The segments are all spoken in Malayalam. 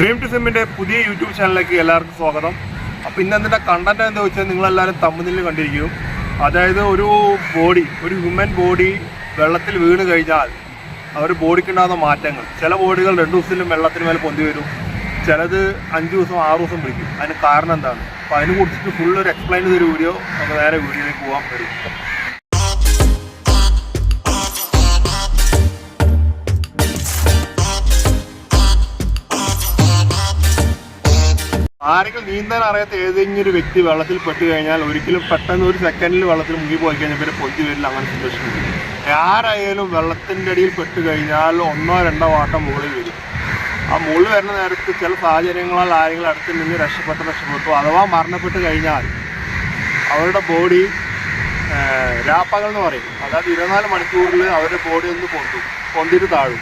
ഡ്രീം ടു സിമ്മിന്റെ പുതിയ യൂട്യൂബ് ചാനലിലേക്ക് എല്ലാവർക്കും സ്വാഗതം. അപ്പോൾ ഇന്ന് എന്തിന്റെ കണ്ടന്റ് എന്താ വെച്ചാൽ നിങ്ങളെല്ലാവരും തമ്മിൽ കണ്ടിരിക്കും. അതായത് ഒരു ബോഡി ഒരു ഹ്യൂമൻ ബോഡി വെള്ളത്തിൽ വീണ് കഴിഞ്ഞാൽ അവർ ബോഡിക്കുണ്ടാകുന്ന മാറ്റങ്ങൾ. ചില ബോഡികൾ രണ്ട് ദിവസത്തിലും വെള്ളത്തിന് മേലെ പൊന്തി വരും. ചിലത് അഞ്ച് ദിവസം ആറ് ദിവസം പിടിക്കും. അതിന് കാരണം എന്താണ്? അപ്പോൾ അതിനെ കുറിച്ചിട്ട് ഫുൾ ഒരു എക്സ്പ്ലെയിൻ ചെയ്തൊരു വീഡിയോ നമുക്ക് നേരെ വീഡിയോയിലേക്ക് പോകാൻ വരും. ആരെങ്കിലും നീന്താൻ അറിയാത്ത ഏതെങ്കിലും ഒരു വ്യക്തി വെള്ളത്തിൽ പെട്ട് കഴിഞ്ഞാൽ ഒരിക്കലും പെട്ടെന്ന് ഒരു സെക്കൻഡിൽ വെള്ളത്തിൽ മുങ്ങി പോയി കഴിഞ്ഞാൽ പിന്നെ പൊന്തി വരില്ല അങ്ങനെ വരും ആരായാലും വെള്ളത്തിന്റെ അടിയിൽ പെട്ട് കഴിഞ്ഞാൽ ഒന്നോ രണ്ടോ വാട്ടം മുകളിൽ വരും. ആ മുകളിൽ വരുന്ന നേരത്ത് ചില സാഹചര്യങ്ങളാൽ ആരെങ്കിലും അടുത്ത് നിന്ന് രക്ഷപ്പെട്ട് രക്ഷപ്പെട്ടു അഥവാ മരണപ്പെട്ട് കഴിഞ്ഞാൽ അവരുടെ ബോഡി രാപ്പകൽ എന്ന് പറയും. അതായത് ഇരുപത്തിനാല് മണിക്കൂറിൽ അവരുടെ ബോഡി ഒന്ന് പൊന്തും പൊന്തിട്ട് താഴും.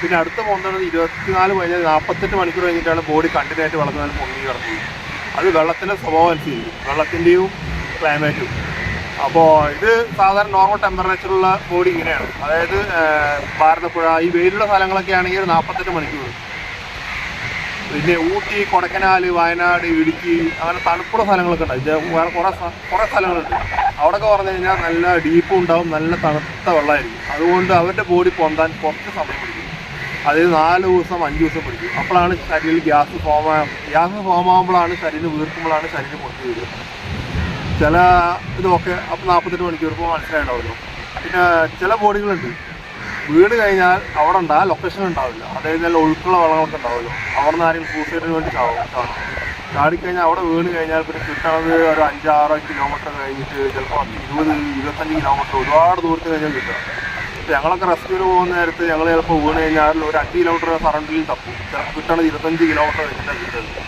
പിന്നെ അടുത്ത പോകുന്നത് ഇരുപത്തിനാല് കഴിഞ്ഞാൽ നാൽപ്പത്തെട്ട് മണിക്കൂർ കഴിഞ്ഞിട്ടാണ് ബോഡി കണ്ടിന്യൂ ആയിട്ട് വെള്ളത്തിൽ പൊങ്ങി കിടക്കുന്നത് അത് വെള്ളത്തിന്റെ സ്വഭാവം അനുസരിച്ച് വെള്ളത്തിന്റെയും ക്ലൈമറ്റും അപ്പോൾ ഇത് സാധാരണ നോർമൽ ടെമ്പറേച്ചറുള്ള ബോഡി ഇങ്ങനെയാണ്. അതായത് ഭാരതപ്പുഴ ഈ വെയിലുള്ള സ്ഥലങ്ങളൊക്കെ ആണെങ്കിൽ നാൽപ്പത്തെട്ട് മണിക്കൂർ. പിന്നെ ഊട്ടി കൊടക്കനാൽ വയനാട് ഇടുക്കി അങ്ങനെ തണുപ്പുള്ള സ്ഥലങ്ങളൊക്കെ ഉണ്ട്. വേറെ കുറേ കുറേ സ്ഥലങ്ങളുണ്ട്. അവിടെയൊക്കെ പറഞ്ഞു കഴിഞ്ഞാൽ നല്ല ഡീപ്പും ഉണ്ടാവും നല്ല തണുത്ത വെള്ളമായിരിക്കും. അതുകൊണ്ട് അവരുടെ ബോഡി പൊന്താൻ കുറച്ച് സമയം പിടിക്കും. അതായത് നാല് ദിവസം അഞ്ച് ദിവസം പിടിക്കും. അപ്പോഴാണ് ശരീരം ഗ്യാസ് ഫോം ഗ്യാസ് ഫോം ആകുമ്പോഴാണ് ശരീരം വീർക്കുമ്പോഴാണ് ശരീരം പൊട്ടി വരിക. ചില ഇതൊക്കെ അപ്പം നാൽപ്പത്തെട്ട് മണിക്കൂർ ഇപ്പോൾ മനസ്സിലായിട്ടുണ്ടാവുമല്ലോ. പിന്നെ ചില ബോഡികളുണ്ട്. വീട് കഴിഞ്ഞാൽ അവിടെ ഉണ്ടാ ലൊക്കേഷൻ ഉണ്ടാവില്ല. അതായത് നല്ല ഒഴുക്കുള്ള വളങ്ങളൊക്കെ ഉണ്ടാവുമല്ലോ. അവിടെ നിന്ന് ആരെങ്കിലും സൂസൈഡിന് വേണ്ടി ചാവും ചാടും ചാടിക്കഴിഞ്ഞാൽ അവിടെ വീണ് കഴിഞ്ഞാൽ പിന്നെ കിട്ടണത് ഒരു അഞ്ചാറ് കിലോമീറ്റർ കഴിഞ്ഞിട്ട് ചിലപ്പോൾ ഇരുപത് ഇരുപത്തഞ്ച് കിലോമീറ്റർ ഒരുപാട് ദൂരത്ത് കഴിഞ്ഞാൽ കിട്ടുക ഞങ്ങളൊക്കെ റെസ്ക്യൂവിന് പോകുന്ന നേരത്ത് ഞങ്ങൾ ചിലപ്പോൾ വീണ് കഴിഞ്ഞാൽ ഒരു അഞ്ച് കിലോമീറ്റർ സറൗണ്ടിൽ തപ്പും. ചിലപ്പോൾ കിട്ടണത് ഇരുപത്തഞ്ച് കിലോമീറ്റർ കിട്ടുന്നത്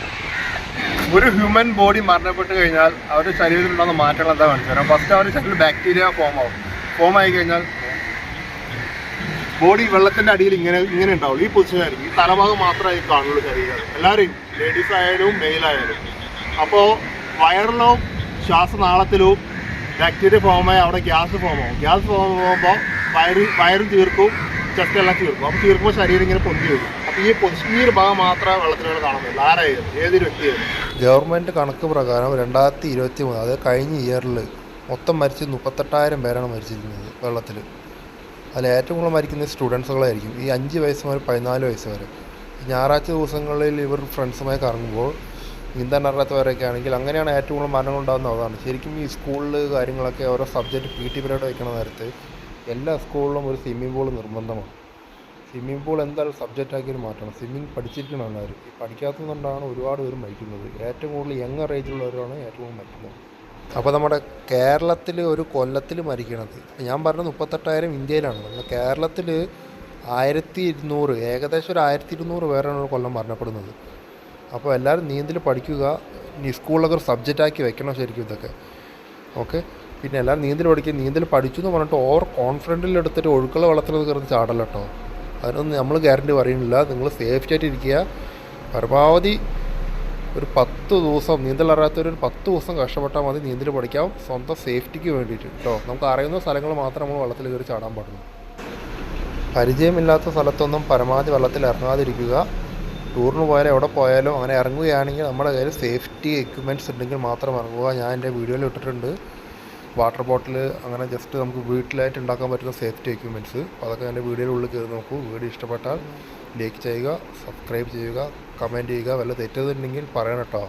ഒരു ഹ്യൂമൻ ബോഡി മരണപ്പെട്ട് കഴിഞ്ഞാൽ അവരുടെ ശരീരത്തിൽ ഉണ്ടാകുന്ന മാറ്റങ്ങൾ എന്താ കാണിച്ചു തരാം? ഫസ്റ്റ് അവരുടെ ശരീരത്തിൽ ബാക്ടീരിയ ഫോം ആവും. ഫോം ആയി കഴിഞ്ഞാൽ ബോഡി വെള്ളത്തിന്റെ അടിയിൽ ഇങ്ങനെ ഇങ്ങനെ ഉണ്ടാവുള്ളൂ ഈ പൊസിഷൻ ആയിരിക്കും ഈ തലഭാഗം മാത്രമേ കാണുള്ളൂ ശരീരം. എല്ലാവരെയും ലേഡീസ് ആയാലും മെയിൽ ആയാലും. അപ്പോൾ വയറിലോ ശ്വാസനാളത്തിലും ബാക്ടീരിയ ഫോമായി അവിടെ ഗ്യാസ് ഫോം ആവും. ഗ്യാസ് ഫോം വയറ് വയറും തീർക്കും ചെസ്റ്റ് എല്ലാം തീർക്കും അപ്പോൾ തീർക്കുമ്പോൾ ശരീരം ഇങ്ങനെ പൊന്തി വരും. അപ്പോൾ ഈ പൊസിഷൻ ഈ ഒരു ഭാഗം മാത്രമേ വെള്ളത്തിൽ കാണുന്നുള്ളൂ ആരായാലും ഏതൊരു വ്യക്തിയായാലും. ഗവൺമെന്റ് കണക്ക് പ്രകാരം രണ്ടായിരത്തി ഇരുപത്തി മൂന്ന് അതായത് കഴിഞ്ഞ ഇയറിൽ മൊത്തം മരിച്ച് മുപ്പത്തെട്ടായിരം പേരാണ് മരിച്ചിരിക്കുന്നത് വെള്ളത്തിൽ അതിൽ ഏറ്റവും കൂടുതൽ മരിക്കുന്നത് സ്റ്റുഡൻസുകളായിരിക്കും ഈ അഞ്ച് വയസ്സ് മുതൽ പതിനാല് വയസ്സ് വരെ. ഞായറാഴ്ച ദിവസങ്ങളിൽ ഇവർ ഫ്രണ്ട്സുമായി കറങ്ങുമ്പോൾ നീന്താൻ അറിയാത്തവരൊക്കെ ആണെങ്കിൽ അങ്ങനെയാണ് ഏറ്റവും കൂടുതൽ മരണം ഉണ്ടാകുന്നത് അതാണ് ശരിക്കും ഈ സ്കൂളിൽ കാര്യങ്ങളൊക്കെ ഓരോ സബ്ജക്റ്റ് പി ടി പീരീഡ് വയ്ക്കണ നേരത്ത് എല്ലാ സ്കൂളിലും ഒരു സ്വിമ്മിംഗ് പൂൾ നിർബന്ധമാണ്. സ്വിമ്മിംഗ് പൂൾ എന്തായാലും സബ്ജക്റ്റ് ആക്കി മാറ്റണം. സ്വിമ്മിംഗ് പഠിച്ചിരിക്കണം എല്ലാവരും. ഈ പഠിക്കാത്തതുകൊണ്ടാണ് ഒരുപാട് പേര് മരിക്കുന്നത്. ഏറ്റവും കൂടുതൽ യങ് ഏജിലുള്ളവരാണ് ഏറ്റവും കൂടുതൽ മരിക്കുന്നത്. അപ്പോൾ നമ്മുടെ കേരളത്തിൽ ഒരു കൊല്ലത്തിൽ മരിക്കണത് ഞാൻ പറഞ്ഞത് മുപ്പത്തെട്ടായിരം ഇന്ത്യയിലാണ് നമ്മുടെ കേരളത്തിൽ ആയിരത്തി ഇരുന്നൂറ് ഏകദേശം ഒരു ആയിരത്തി ഇരുന്നൂറ് പേരാണ് കൊല്ലം മരണപ്പെടുന്നത്. അപ്പോൾ എല്ലാവരും നീന്തൽ പഠിക്കുക സ്കൂളിലൊക്കെ ഒരു സബ്ജക്റ്റാക്കി വെക്കണം ശരിക്കും ഇതൊക്കെ. ഓക്കെ പിന്നെ എല്ലാം നീന്തൽ പഠിക്കുക നീന്തൽ പഠിച്ചു എന്ന് പറഞ്ഞിട്ട് ഓവർ കോൺഫിഡന്റിൽ എടുത്തിട്ട് ഒഴുക്കുള്ള വെള്ളത്തിൽ കയറി ചാടല്ല കേട്ടോ. അതിനൊന്നും നമ്മൾ ഗ്യാരണ്ടി പറയുന്നില്ല. നിങ്ങൾ സേഫ്റ്റി ആയിട്ട് ഇരിക്കുക. പരമാവധി ഒരു പത്ത് ദിവസം നീന്തൽ അറിയാത്തവർ ഒരു പത്ത് ദിവസം കഷ്ടപ്പെട്ടാൽ മതി നീന്തൽ പഠിക്കാം. സ്വന്തം സേഫ്റ്റിക്ക് വേണ്ടിയിട്ട് കേട്ടോ. നമുക്ക് അറിയുന്ന സ്ഥലങ്ങൾ മാത്രം നമ്മൾ വെള്ളത്തിൽ കയറി ചാടാൻ പാടുള്ളൂ. പരിചയമില്ലാത്ത സ്ഥലത്തൊന്നും പരമാവധി വെള്ളത്തിൽ ഇറങ്ങാതിരിക്കുക. ടൂറിന് പോയാലും എവിടെ പോയാലും അങ്ങനെ ഇറങ്ങുകയാണെങ്കിൽ നമ്മുടെ കയ്യിൽ സേഫ്റ്റി എക്യുപ്മെന്റ്സ് ഉണ്ടെങ്കിൽ മാത്രം ഇറങ്ങുക. ഞാൻ എന്റെ വീഡിയോയിൽ ഇട്ടിട്ടുണ്ട്. വാട്ടർ ബോട്ടിൽ അങ്ങനെ ജസ്റ്റ് നമുക്ക് വീട്ടിലായിട്ട് ഉണ്ടാക്കാൻ പറ്റുന്ന സേഫ്റ്റി എക്യുപ്മെന്റ്സ് അതൊക്കെ എന്റെ വീഡിയോയുടെ ഉള്ളിൽ കയറി നോക്കൂ. വീഡിയോ ഇഷ്ടപ്പെട്ടാൽ ലൈക്ക് ചെയ്യുക സബ്സ്ക്രൈബ് ചെയ്യുക കമന്റ് ചെയ്യുക. വല്ല തെറ്റുന്നുണ്ടെങ്കിൽ പറയണം കേട്ടോ.